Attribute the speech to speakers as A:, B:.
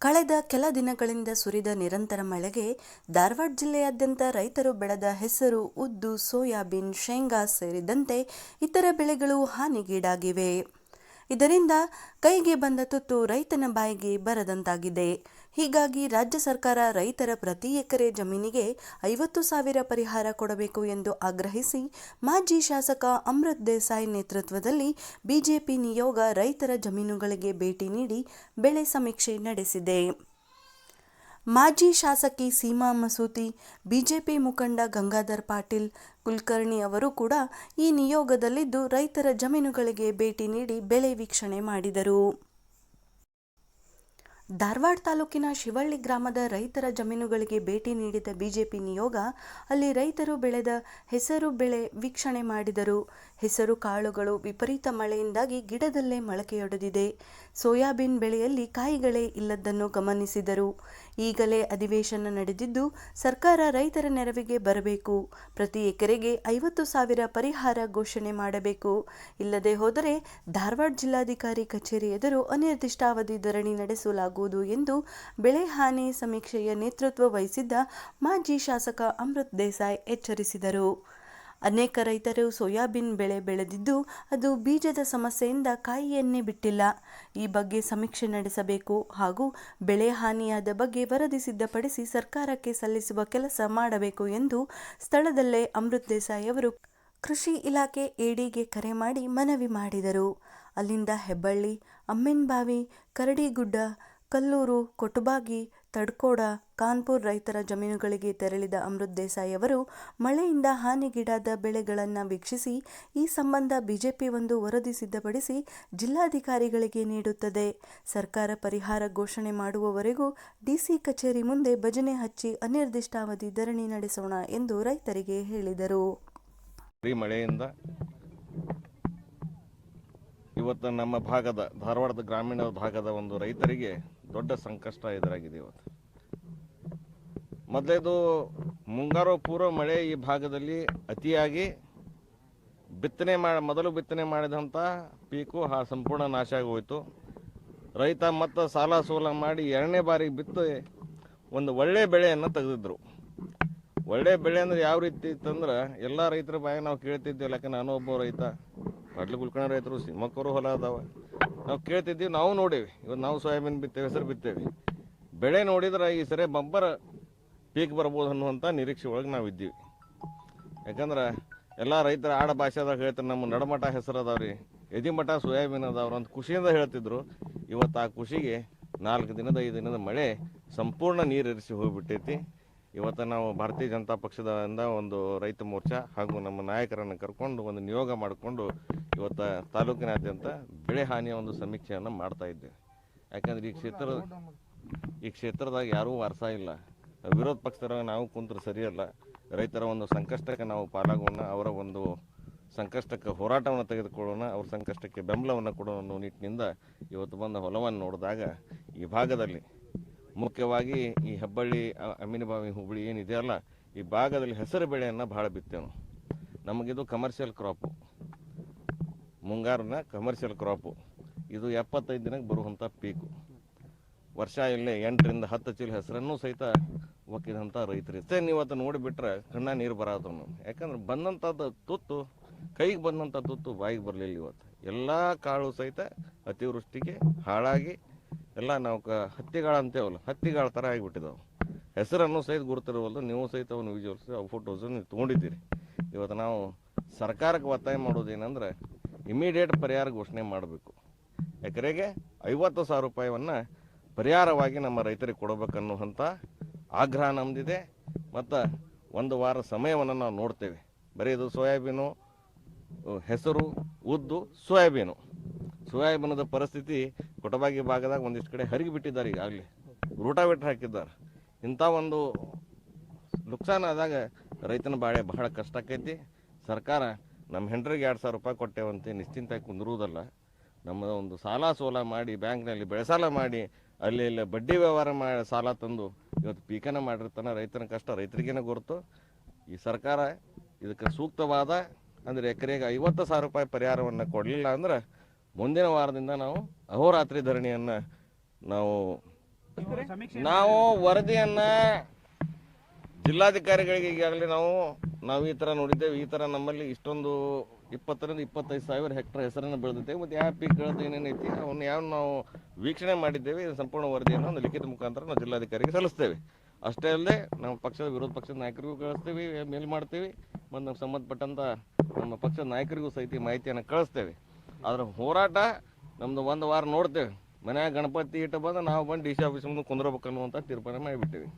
A: ಕಳೆದ ಕೆಲ ದಿನಗಳಿಂದ ಸುರಿದ ನಿರಂತರ ಮಳೆಗೆ ಧಾರವಾಡ ಜಿಲ್ಲೆಯಾದ್ಯಂತ ರೈತರು ಬೆಳೆದ ಹೆಸರು, ಉದ್ದು, ಸೋಯಾಬೀನ್, ಶೇಂಗಾ ಸೇರಿದಂತೆ ಇತರ ಬೆಳೆಗಳು ಹಾನಿಗೀಡಾಗಿವೆ. ಇದರಿಂದ ಕೈಗೆ ಬಂದ ತುತ್ತು ರೈತನ ಬಾಯಿಗೆ ಬರದಂತಾಗಿದೆ. ಹೀಗಾಗಿ ರಾಜ್ಯ ಸರ್ಕಾರ ರೈತರ ಪ್ರತಿ ಎಕರೆ ಜಮೀನಿಗೆ ಐವತ್ತು ಸಾವಿರ ಪರಿಹಾರ ಕೊಡಬೇಕು ಎಂದು ಆಗ್ರಹಿಸಿ ಮಾಜಿ ಶಾಸಕ ಅಮೃತ್ ದೇಸಾಯಿ ನೇತೃತ್ವದಲ್ಲಿ ಬಿಜೆಪಿ ನಿಯೋಗ ರೈತರ ಜಮೀನುಗಳಿಗೆ ಭೇಟಿ ನೀಡಿ ಬೆಳೆ ಸಮೀಕ್ಷೆ ನಡೆಸಿದೆ. ಮಾಜಿ ಶಾಸಕಿ ಸೀಮಾ ಮಸೂತಿ, ಬಿಜೆಪಿ ಮುಖಂಡ ಗಂಗಾಧರ್ ಪಾಟೀಲ್, ಕುಲಕರ್ಣಿ ಅವರು ಕೂಡ ಈ ನಿಯೋಗದಲ್ಲಿದ್ದು ರೈತರ ಜಮೀನುಗಳಿಗೆ ಭೇಟಿ ನೀಡಿ ಬೆಳೆ ವೀಕ್ಷಣೆ ಮಾಡಿದರು. ಧಾರವಾಡ ತಾಲೂಕಿನ ಶಿವಳ್ಳಿ ಗ್ರಾಮದ ರೈತರ ಜಮೀನುಗಳಿಗೆ ಭೇಟಿ ನೀಡಿದ ಬಿಜೆಪಿ ನಿಯೋಗ, ಅಲ್ಲಿ ರೈತರು ಬೆಳೆದ ಹೆಸರು ಬೆಳೆ ವೀಕ್ಷಣೆ ಮಾಡಿದರು. ಹೆಸರು ಕಾಳುಗಳು ವಿಪರೀತ ಮಳೆಯಿಂದಾಗಿ ಗಿಡದಲ್ಲೇ ಮೊಳಕೆಯೊಡೆದಿದೆ. ಸೋಯಾಬೀನ್ ಬೆಳೆಯಲ್ಲಿ ಕಾಯಿಗಳೇ ಇಲ್ಲದನ್ನು ಗಮನಿಸಿದರು. ಈಗಲೇ ಅಧಿವೇಶನ ನಡೆದಿದ್ದು, ಸರ್ಕಾರ ರೈತರ ನೆರವಿಗೆ ಬರಬೇಕು. ಪ್ರತಿ ಎಕರೆಗೆ ಐವತ್ತು ಸಾವಿರ ಪರಿಹಾರ ಘೋಷಣೆ ಮಾಡಬೇಕು. ಇಲ್ಲದೆ ಹೋದರೆ ಧಾರವಾಡ ಜಿಲ್ಲಾಧಿಕಾರಿ ಕಚೇರಿ ಎದುರು ಅನಿರ್ದಿಷ್ಟಾವಧಿ ಧರಣಿ ನಡೆಸಲಾಗುವುದು ಎಂದು ಬೆಳೆ ಹಾನಿ ಸಮೀಕ್ಷೆಯ ನೇತೃತ್ವ ವಹಿಸಿದ್ದ ಮಾಜಿ ಶಾಸಕ ಅಮೃತ್ ದೇಸಾಯಿ ಎಚ್ಚರಿಸಿದರು. ಅನೇಕ ರೈತರು ಸೋಯಾಬೀನ್ ಬೆಳೆ ಬೆಳೆದಿದ್ದು ಅದು ಬೀಜದ ಸಮಸ್ಯೆಯಿಂದ ಕಾಯಿಯನ್ನೇ ಬಿಟ್ಟಿಲ್ಲ. ಈ ಬಗ್ಗೆ ಸಮೀಕ್ಷೆ ನಡೆಸಬೇಕು ಹಾಗೂ ಬೆಳೆ ಹಾನಿಯಾದ ಬಗ್ಗೆ ವರದಿ ಸಿದ್ಧಪಡಿಸಿ ಸರ್ಕಾರಕ್ಕೆ ಸಲ್ಲಿಸುವ ಕೆಲಸ ಮಾಡಬೇಕು ಎಂದು ಸ್ಥಳದಲ್ಲೇ ಅಮೃತ್ ದೇಸಾಯಿ ಅವರು ಕೃಷಿ ಇಲಾಖೆ ಎಡಿಗೆ ಕರೆ ಮಾಡಿ ಮನವಿ ಮಾಡಿದರು. ಅಲ್ಲಿಂದ ಹೆಬ್ಬಳ್ಳಿ, ಅಮ್ಮೆನ್ಬಾವಿ, ಕರಡಿಗುಡ್ಡ ಕಲ್ಲೂರು, ಕೊಟಬಾಗಿ, ತಡ್ಕೋಡ, ಕಾನ್ಪುರ್ ರೈತರ ಜಮೀನುಗಳಿಗೆ ತೆರಳಿದ ಅಮೃತ್ ದೇಸಾಯಿ ಅವರು ಮಳೆಯಿಂದ ಹಾನಿಗೀಡಾದ ಬೆಳೆಗಳನ್ನು ವೀಕ್ಷಿಸಿ, ಈ ಸಂಬಂಧ ಬಿಜೆಪಿ ಒಂದು ವರದಿ ಸಿದ್ಧಪಡಿಸಿ ಜಿಲ್ಲಾಧಿಕಾರಿಗಳಿಗೆ ನೀಡುತ್ತದೆ. ಸರ್ಕಾರ ಪರಿಹಾರ ಘೋಷಣೆ ಮಾಡುವವರೆಗೂ ಡಿಸಿ ಕಚೇರಿ ಮುಂದೆ ಭಜನೆ ಹಚ್ಚಿ ಅನಿರ್ದಿಷ್ಟಾವಧಿ ಧರಣಿ ನಡೆಸೋಣ ಎಂದು ರೈತರಿಗೆ ಹೇಳಿದರು.
B: ಮಳೆಯಿಂದ ಇವತ್ತು ನಮ್ಮ ಭಾಗದ, ಧಾರವಾಡದ ಗ್ರಾಮೀಣ ಭಾಗದ ಒಂದು ರೈತರಿಗೆ ದೊಡ್ಡ ಸಂಕಷ್ಟ ಎದುರಾಗಿದೆ ಇವತ್ತು. ಮೊದಲೇದು ಮುಂಗಾರು ಪೂರ್ವ ಮಳೆ ಈ ಭಾಗದಲ್ಲಿ ಅತಿಯಾಗಿ ಬಿತ್ತನೆ ಮಾಡಿ ಮೊದಲು ಬಿತ್ತನೆ ಮಾಡಿದಂಥ ಪೀಕು ಆ ಸಂಪೂರ್ಣ ನಾಶ ಆಗಿ ಹೋಯಿತು ರೈತ ಮತ್ತು ಸಾಲ ಸೋಲ ಮಾಡಿ ಎರಡನೇ ಬಾರಿ ಬಿತ್ತು ಒಂದು ಒಳ್ಳೆಯ ಬೆಳೆಯನ್ನು ತೆಗೆದಿದ್ರು. ಒಳ್ಳೆ ಬೆಳೆ ಅಂದ್ರೆ ಯಾವ ರೀತಿ ಇತ್ತಂದ್ರೆ ಎಲ್ಲ ರೈತರ ಬಾಯಾಗ ನಾವು ಕೇಳ್ತಿದ್ದೇವೆ ಯಾಕಂದ್ರೆ ನಾನು ರೈತ. ಕಡ್ಲು ಕುಲ್ಕಣ ರೈತರು ಸಿಮಕ್ಕರು ಹೊಲ ಅದಾವ. ನಾವು ಕೇಳ್ತಿದ್ದೀವಿ, ನಾವು ನೋಡೇವಿ. ಇವತ್ತು ನಾವು ಸೋಯಾಬೀನ್ ಬಿತ್ತೇವೆ, ಹೆಸರು ಬಿತ್ತೇವೆ. ಬೆಳೆ ನೋಡಿದ್ರೆ ಈ ಸರಿ ಬಂಬರ ಪೀಕ್ ಬರ್ಬೋದು ಅನ್ನುವಂಥ ನಿರೀಕ್ಷೆ ಒಳಗೆ ನಾವು ಇದ್ದೀವಿ. ಯಾಕಂದ್ರೆ ಎಲ್ಲ ರೈತರ ಆಡ ಭಾಷೆದಾಗ ಹೇಳ್ತಾರೆ, ನಮ್ಮ ನಡಮಠ ಹೆಸರು ಅದಾವ್ರಿ ಎದಿಮಠ ಸೋಯಾಬೀನ್ ಅದಾವ್ರು ಅಂತ ಖುಷಿಯಿಂದ ಹೇಳ್ತಿದ್ರು. ಇವತ್ತು ಆ ಖುಷಿಗೆ ನಾಲ್ಕು ದಿನದ, ಐದು ದಿನದ ಮಳೆ ಸಂಪೂರ್ಣ ನೀರು ಇರಿಸಿ ಹೋಗಿಬಿಟ್ಟೈತಿ. ಇವತ್ತು ನಾವು ಭಾರತೀಯ ಜನತಾ ಪಕ್ಷದಿಂದ ಒಂದು ರೈತ ಮೋರ್ಚಾ ಹಾಗೂ ನಮ್ಮ ನಾಯಕರನ್ನು ಕರ್ಕೊಂಡು ಒಂದು ನಿಯೋಗ ಮಾಡಿಕೊಂಡು ಇವತ್ತು ತಾಲೂಕಿನಾದ್ಯಂತ ಬೆಳೆ ಹಾನಿಯ ಒಂದು ಸಮೀಕ್ಷೆಯನ್ನು ಮಾಡ್ತಾ ಇದ್ದೇವೆ. ಯಾಕಂದ್ರೆ ಈ ಕ್ಷೇತ್ರ, ಈ ಕ್ಷೇತ್ರದಾಗ ಯಾರೂ ವಾರಸ ಇಲ್ಲ. ವಿರೋಧ ಪಕ್ಷದರ ನಾವು ಕುಂತರು ಸರಿಯಲ್ಲ. ರೈತರ ಒಂದು ಸಂಕಷ್ಟಕ್ಕೆ ನಾವು ಪಾಲಾಗೋಣ, ಅವರ ಒಂದು ಸಂಕಷ್ಟಕ್ಕೆ ಹೋರಾಟವನ್ನು ತೆಗೆದುಕೊಳ್ಳೋಣ, ಅವ್ರ ಸಂಕಷ್ಟಕ್ಕೆ ಬೆಂಬಲವನ್ನು ಕೊಡೋಣ ಅನ್ನೋ ನಿಟ್ಟಿನಿಂದ ಇವತ್ತು ಬಂದ ಹೊಲವನ್ನು ನೋಡಿದಾಗ ಈ ಭಾಗದಲ್ಲಿ ಮುಖ್ಯವಾಗಿ ಈ ಹೆಬ್ಬಳ್ಳಿ ಅ- ಅಮ್ಮಿನಬಾವಿ ಹುಬ್ಬಳ್ಳಿ ಏನಿದೆಯಲ್ಲ ಈ ಭಾಗದಲ್ಲಿ ಹೆಸರು ಬೆಳೆಯನ್ನು ಭಾಳ ಬಿತ್ತೇವೆ ನಮಗಿದು ಕಮರ್ಷಿಯಲ್ ಕ್ರಾಪು ಮುಂಗಾರನ ಕಮರ್ಷಿಯಲ್ ಕ್ರಾಪು ಇದು ಎಪ್ಪತ್ತೈದು ದಿನಕ್ಕೆ ಬರುವಂಥ ಪೀಕು ವರ್ಷ ಇಲ್ಲೇ ಎಂಟರಿಂದ ಹತ್ತು ಚೀಲ ಹೆಸರನ್ನು ಸಹಿತ ಒಕ್ಕಿದಂಥ ರೈತರು. ಇಷ್ಟೇ ನೀವು ನೋಡಿಬಿಟ್ರೆ ಕಣ್ಣ ನೀರು ಬರತ್ತವ ನಾವು ಯಾಕಂದ್ರೆ ಬಂದಂಥದ್ದು ತುತ್ತು, ಕೈಗೆ ಬಂದಂಥ ತುತ್ತು ಬಾಯಿಗೆ ಬರಲಿಲ್ಲ ಇವತ್ತು. ಎಲ್ಲ ಕಾಳು ಸಹಿತ ಅತಿವೃಷ್ಟಿಗೆ ಹಾಳಾಗಿ ಎಲ್ಲ ನಾವು ಕ ಹತ್ತಿಗಾಳ ಅಂತೇವಲ್ಲ ಹತ್ತಿಗಾಳ ಥರ ಆಗಿಬಿಟ್ಟಿದ್ದಾವೆ ಹೆಸರನ್ನು ಸಹಿತ ಗುರುತಿರುವಲ್ಲ ನೀವು ಸಹಿತ ಅವನು ವಿಜುವಲ್ಸ್ ಅವು ಫೋಟೋಸ್ ನೀವು ತೊಗೊಂಡಿದ್ದೀರಿ. ಇವತ್ತು ನಾವು ಸರ್ಕಾರಕ್ಕೆ ಒತ್ತಾಯ ಮಾಡೋದೇನೆಂದರೆ ಇಮಿಡಿಯೇಟ್ ಪರಿಹಾರ ಘೋಷಣೆ ಮಾಡಬೇಕು. ಎಕರೆಗೆ ಐವತ್ತು ಸಾವಿರ ರೂಪಾಯಿಯನ್ನು ಪರಿಹಾರವಾಗಿ ನಮ್ಮ ರೈತರಿಗೆ ಕೊಡಬೇಕನ್ನುವಂಥ ಆಗ್ರಹ ನಮ್ಮದಿದೆ ಮತ್ತು ಒಂದು ವಾರ ಸಮಯವನ್ನು ನಾವು ನೋಡ್ತೇವೆ. ಬರೀ ಇದು ಸೋಯಾಬೀನು, ಹೆಸರು, ಉದ್ದು ಸೋಯಾಬೀನು. ಸೋಯಾಬೀನದ ಪರಿಸ್ಥಿತಿ ಕೊಟಬಾಗಿ ಭಾಗದಾಗ ಒಂದಿಷ್ಟು ಕಡೆ ಹರಿಗಿ ಬಿಟ್ಟಿದ್ದಾರೆ ಈಗಾಗಲೇ ರೂಟಾವೇಟ್ರ್ ಹಾಕಿದ್ದಾರೆ. ಇಂಥ ಒಂದು ನುಕ್ಸಾನ ಆದಾಗ ರೈತನ ಬಾಳೆ ಬಹಳ ಕಷ್ಟ ಆಕೈತಿ. ಸರ್ಕಾರ ನಮ್ಮ ಹೆಂಡ್ರಿಗೆ ಎರಡು ಸಾವಿರ ರೂಪಾಯಿ ಕೊಟ್ಟೇವಂತೆ ನಿಶ್ಚಿಂತಾಗಿ ಕುಂದಿರುವುದಲ್ಲ. ನಮ್ಮ ಒಂದು ಸಾಲ ಸೋಲ ಮಾಡಿ ಬ್ಯಾಂಕ್ನಲ್ಲಿ ಬೆಳೆ ಸಾಲ ಮಾಡಿ ಅಲ್ಲಿ ಇಲ್ಲಿ ಬಡ್ಡಿ ವ್ಯವಹಾರ ಮಾಡಿ ಸಾಲ ತಂದು ಇವತ್ತು ಪೀಕನ ಮಾಡಿರ್ತಾನೆ ರೈತನ ಕಷ್ಟ ರೈತರಿಗೇನೆ ಗುರುತು. ಈ ಸರ್ಕಾರ ಇದಕ್ಕೆ ಸೂಕ್ತವಾದ ಅಂದರೆ ಎಕರೆಗೆ ಐವತ್ತು ಸಾವಿರ ರೂಪಾಯಿ ಪರಿಹಾರವನ್ನು ಕೊಡಲಿಲ್ಲ ಅಂದ್ರೆ ಮುಂದಿನ ವಾರದಿಂದ ನಾವು ಅಹೋರಾತ್ರಿ ಧರಣಿಯನ್ನು ನಾವು ನಾವು ವರದಿಯನ್ನ ಜಿಲ್ಲಾಧಿಕಾರಿಗಳಿಗೆ ಈಗಾಗಲೇ ನಾವು ನಾವು ಈ ಥರ ನೋಡಿದ್ದೇವೆ. ಈ ಥರ ನಮ್ಮಲ್ಲಿ ಇಷ್ಟೊಂದು ಇಪ್ಪತ್ತರಿಂದ ಇಪ್ಪತ್ತೈದು ಸಾವಿರ ಹೆಕ್ಟರ್ ಹೆಸರನ್ನು ಬೆಳೆದಿದ್ದೇವೆ ಮತ್ತು ಯಾವ ಪೀಕ್ಗಳದ್ದು ಏನೇನೈತಿ ಅವನ್ನ ಯಾವ ನಾವು ವೀಕ್ಷಣೆ ಮಾಡಿದ್ದೇವೆ. ಸಂಪೂರ್ಣ ವರದಿಯನ್ನು ಒಂದು ಲಿಖಿತ ಮುಖಾಂತರ ನಾವು ಜಿಲ್ಲಾಧಿಕಾರಿಗೆ ಸಲ್ಲಿಸ್ತೇವೆ. ಅಷ್ಟೇ ಅಲ್ಲದೆ ನಮ್ಮ ಪಕ್ಷದ ವಿರೋಧ ಪಕ್ಷದ ನಾಯಕರಿಗೂ ಕಳಿಸ್ತೀವಿ, ಮೇಲ್ ಮಾಡ್ತೀವಿ. ಮತ್ತು ನಮ್ಗೆ ಸಂಬಂಧಪಟ್ಟಂಥ ನಮ್ಮ ಪಕ್ಷದ ನಾಯಕರಿಗೂ ಸಹಿತ ಮಾಹಿತಿಯನ್ನು ಕಳಿಸ್ತೇವೆ. ಅದರ ಹೋರಾಟ ನಮ್ದು ಒಂದು ವಾರ ನೋಡ್ತೇವೆ. ಮನ್ಯಾಗ ಗಣಪತಿ ಇಟ್ಟು ಬಂದು ನಾವು ಬಂದು ಡಿ ಸಿ ಆಫೀಸ್ ಮುಂದೆ ಕುಂದ್ರಬೇಕು ಅನ್ನುವಂಥ ತೀರ್ಮಾನ ಮಾಡಿಬಿಟ್ಟಿವಿ.